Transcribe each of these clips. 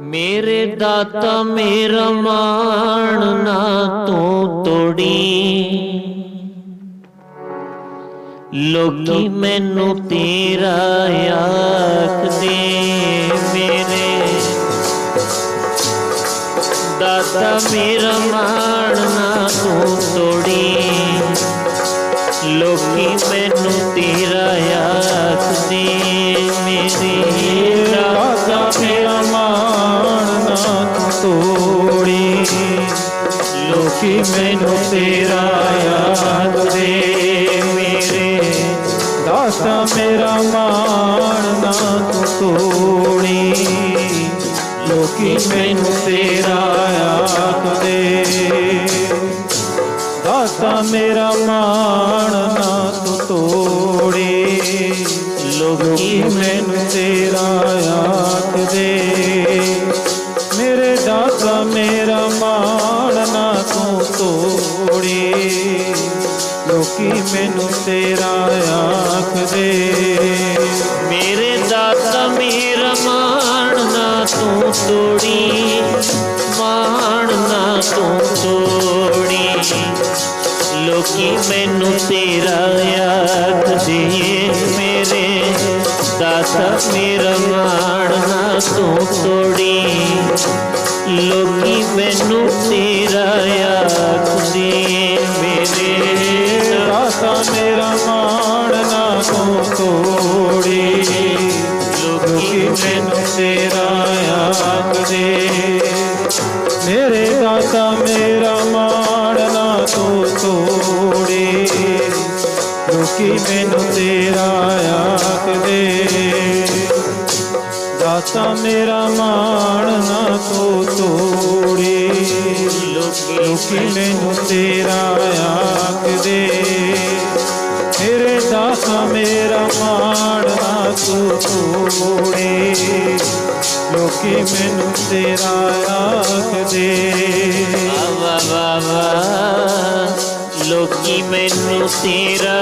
ਮੇਰੇ ਦਾਤਾ ਮੇਰਾ ਮਾਣ ਨਾ ਤੂੰ ਤੋੜੀ। ਲੋਕੀ ਮੈਨੂੰ ਤੇਰਾ ਆਖਦੇ ਮੇਰੇ। ਦਾਤਾ ਮੇਰਾ ਮਾਣ ਨਾ ਤੂੰ ਤੋੜੀ ਲੋਕੀ ਮੈਨੂੰ ਤੇਰਾ ਯਾਦ ਦੇ ਮੇਰੇ। ਦਾਤਾ ਮੇਰਾ ਮਾਣ ਨਾ ਤੂੰ ਤੋੜੀ। ਲੋਕੀ ਮੈਨੂੰ ਤੇਰਾ ਯਾਦ ਦੇ। ਦਾਤਾ ਮੇਰਾ ਮਾਣ ਨਾ ਤੂੰ ਤੋੜੀ। ਲੋਕੀ ਮੈਨੂੰ ਤੇਰਾ ਯਾਦ ਦੇ। ਤੋੜੀ ਲੋਕੀ ਮੈਨੂੰ ਤੇਰਾ ਆਖ ਦੇ। ਮੇਰੇ ਦਾਤਾ ਮੇਰਾ ਮਾਣ ਨਾ ਤੂੰ ਤੋੜੀ। ਮਾਣ ਨਾ ਤੂੰ ਤੋੜੀ। ਲੋਕੀ ਮੈਨੂੰ ਤੇਰਾ ਆਖਦੇ ਮੇਰੇ ਦਾਤਾ ਮੇਰਾ ਮਾਣ ਨਾ ਤੂੰ ਤੋੜੀ। ਲੋਕ ਤੇਰਾ ਆਖ ਦੇ। ਮੇਰੇ ਦਾਤਾ ਮੇਰਾ ਮਾਣ ਨਾ ਤੂੰ ਤੋੜੀ। ਲੋਕੀ ਮੈਨੂੰ ਤੇਰਾ ਆਖ ਦੇ। ਦਾਤਾ ਮੇਰਾ ਮਾਣ ਨਾ ਤੂੰ ਤੋੜੀ। ਲੋਕੀ ਮੈਨੂੰ ਤੇਰਾ ਆਖ ਦੇ। ਮੇਰੇ ਦਾਤਾ ਮੇਰਾ ਮਾਣ ਨਾ ਤੂੰ ਤੋੜੇ। ਲੋਕੀ ਮੈਨੂੰ ਤੇਰਾ ਆਖ ਦੇ। ਵਾ ਵਾ ਵਾ ਲੋਕੀ ਮੈਨੂੰ ਤੇਰਾ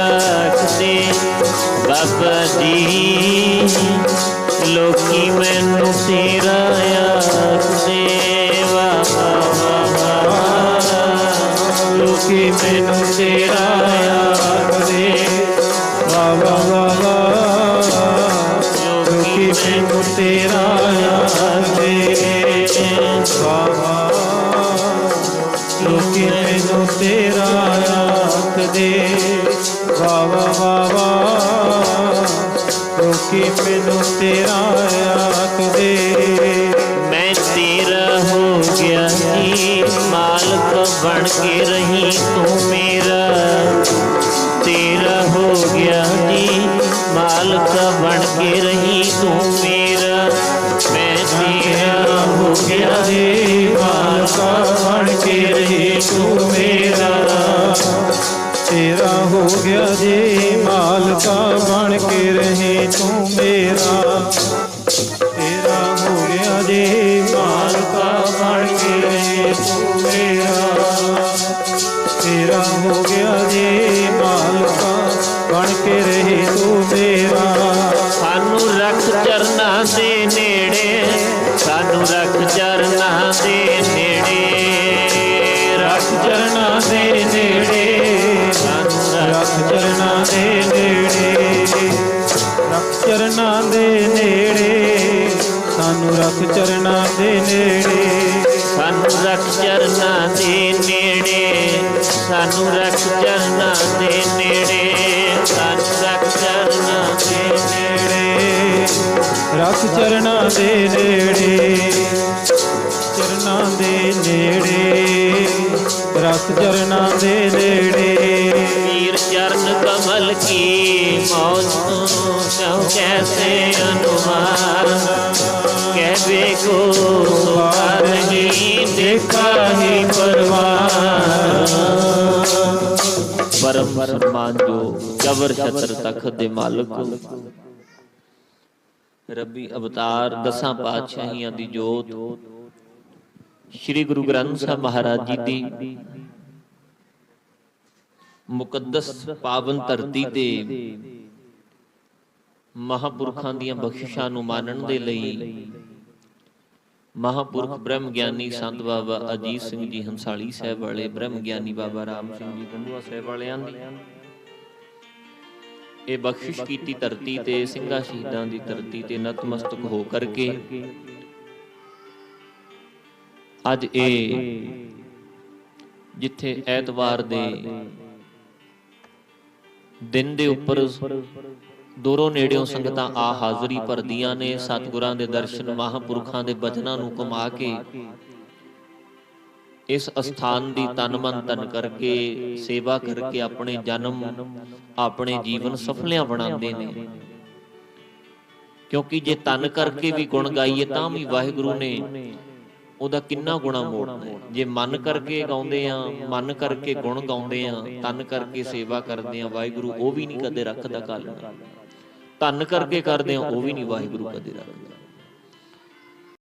ਆਖਦੇ ਬਾਬਾ ਜੀ ਲੋਕੀ ਮੈਨੂੰ ਤੇਰਾ ਆਖਦੇ ਵਾ ਵਾ ਵਾ ਵਾ ਲੋਕੀ ਮੈਨੂੰ ਤੇਰਾ ਆਖ ਦੇ। ਵਾ ਵਾ ਵਾ ਲੋਕੀ ਮੈਨੂੰ ਤੇਰਾ ਆਖ ਦੇ। ਵਾ ਵਾ ਵਾ ਲੋਕੀ ਮੈਨੂੰ ਤੇਰਾ ਆਖ ਦੇ। ਮੈਂ ਤੇਰਾ ਹੋ ਗਿਆ ਜੀ ਮਾਲਕ ਬਣ ਕੇ ਰਹੀ ਤੂੰ ਮੇਰਾ। ਤੇਰਾ ਹੋ ਗਿਆ ਜੀ ਮਾਲਕ ਬਣ ਕੇ ਰਹੀ ਤੇਰਾ ਹੋ ਗਿਆ ਜੀ ਮਾਲਕਾ ਬਣ ਕੇ ਰਹੇ ਤੂੰ ਮੇਰਾ ਤੇਰਾ ਹੋ ਗਿਆ ਜੀ ਮਾਲਕਾ ਬਣ ਕੇ ਰਹੇ ਤੂੰ ਮੇਰਾ ਤੇਰਾ ਹੋ ਗਿਆ ਜੀ ਮਾਲਕਾ ਬਣ ਕੇ ਰਹੇ ਤੂੰ ਮੇਰਾ ਸਾਨੂੰ ਰੱਖ ਚਰਨਾਂ ਦੇ ਨੇੜੇ ਸਾਨੂੰ ਰੱਖ ਚਰਨਾਂ ਦੇ ਨੇੜੇ ਰੱਖ ਚਰਨਾਂ ਦੇ ਨੇੜੇ ਸਾਨੂੰ ਰੱਖ ਰੱਖ ਚਰਨਾਂ ਦੇ ਨੇੜੇ ਰੱਖ ਚਰਨਾਂ ਦੇ ਨੇੜੇ ਸਾਨੂੰ ਰੱਖ ਚਰਨਾਂ ਦੇ ਨੇੜੇ। ਸਾਨੂੰ ਰੱਖ ਚਰਨਾਂ ਦੇ ਨੇੜੇ ਸਾਨੂੰ ਰੱਖ ਚਰਨਾਂ ਦੇ ਨੇੜੇ ਸਾਨੂੰ ਰੱਖ ਚਰਨਾਂ ਦੇ ਨੇੜੇ। ਰੱਖ ਚਰਨਾਂ ਦੇ ਨੇੜੇ ਚਰਨਾਂ ਦੇ ਨੇੜੇ ਰੱਖ ਚਰਨਾਂ ਦੇ ਨੇੜੇ। ਕਉ ਕੈਸੇ ਅਨੁਮਾਰ ਕਹਿਵੇ ਕੋ ਵਾਰ ਹੀ ਦੇਖਾ ਹੀ ਪਰਵਾਰ ਪਰਮ ਸਨਮਾਨ ਜੋ ਕਬਰ ਛਤਰ ਦੇ ਮਾਲਕ ਰੱਬੀ ਅਵਤਾਰ ਦਸਾਂ ਪਾਤਸ਼ਾਹੀਆਂ ਦੀ ਜੋਤ ਸ੍ਰੀ ਗੁਰੂ ਗ੍ਰੰਥ ਸਾਹਿਬ ਮਹਾਰਾਜ ਜੀ ਦੀ ਮੁਕੱਦਸ ਪਾਵਨ ਧਰਤੀ ਤੇ ਮਹਾਪੁਰਖਾਂ ਦੀਆਂ ਬਖਸ਼ਿਸ਼ਾਂ ਨੂੰ ਮਾਣਨ ਦੇ ਲਈ ਮਹਾਪੁਰਖ ਬ੍ਰਹਮ ਗਿਆਨੀ ਸੰਤ ਬਾਬਾ ਅਜੀਤ ਸਿੰਘ ਜੀ ਹੰਸਾਲੀ ਸਾਹਿਬ ਵਾਲੇ ਬ੍ਰਹਮ ਗਿਆਨੀ ਬਾਬਾ ਰਾਮ ਸਿੰਘ ਜੀ ਗੰਡੂਆ ਸਾਹਿਬ ਵਾਲਿਆਂ ਦੀ। ਇਹ ਬਖਸ਼ਿਸ਼ ਕੀਤੀ ਧਰਤੀ ਤੇ ਸਿੰਘਾਂ ਸ਼ਹੀਦਾਂ ਦੀ ਧਰਤੀ ਤੇ ਨਤਮਸਤਕ ਹੋ ਕਰਕੇ। ਅੱਜ ਇਹ ਜਿੱਥੇ ਐਤਵਾਰ ਦੇ ਦਿਨ ਦੇ ਉੱਪਰ ਦੂਰੋਂ ਨੇੜਿਓਂ ਸੰਗਤਾਂ ਆ ਹਾਜ਼ਰੀ ਭਰਦੀਆਂ ਨੇ ਸਤਿਗੁਰਾਂ ਦੇ ਦਰਸ਼ਨ ਮਹਾਪੁਰਖਾਂ ਦੇ ਬਚਨਾਂ ਨੂੰ ਕਮਾ ਕੇ। ਇਸ ਅਸਥਾਨ ਦੀ ਤਨ ਮਨ ਤਨ ਕਰਕੇ ਸੇਵਾ ਕਰਕੇ ਆਪਣੇ ਜਨਮ ਆਪਣੇ ਜੀਵਨ ਸਫਲਿਆਂ ਬਣਾਉਂਦੇ ਨੇ। ਕਿਉਂਕਿ ਜੇ ਤਨ ਕਰਕੇ ਵੀ ਗੁਣ ਗਾਈਏ ਤਾਂ ਵੀ ਵਾਹਿਗੁਰੂ ਨੇ। ਉਹਦਾ ਕਿੰਨਾ ਗੁਣਾ ਮੋੜਨਾ ਹੈ ਜੇ ਮਨ ਕਰਕੇ ਗਾਉਂਦੇ ਆ ਮਨ ਕਰਕੇ ਗੁਣ ਗਾਉਂਦੇ ਆ ਤਨ ਕਰਕੇ ਸੇਵਾ ਕਰਦੇ ਆ ਵਾਹਿਗੁਰੂ ਉਹ ਵੀ ਨਹੀਂ ਕਦੇ ਰੱਖਦਾ ਕੱਲ ਤਨ ਕਰਕੇ ਕਰਦੇ ਆ ਉਹ ਵੀ ਨਹੀਂ ਵਾਹਿਗੁਰੂ ਕਦੇ ਰੱਖਦਾ।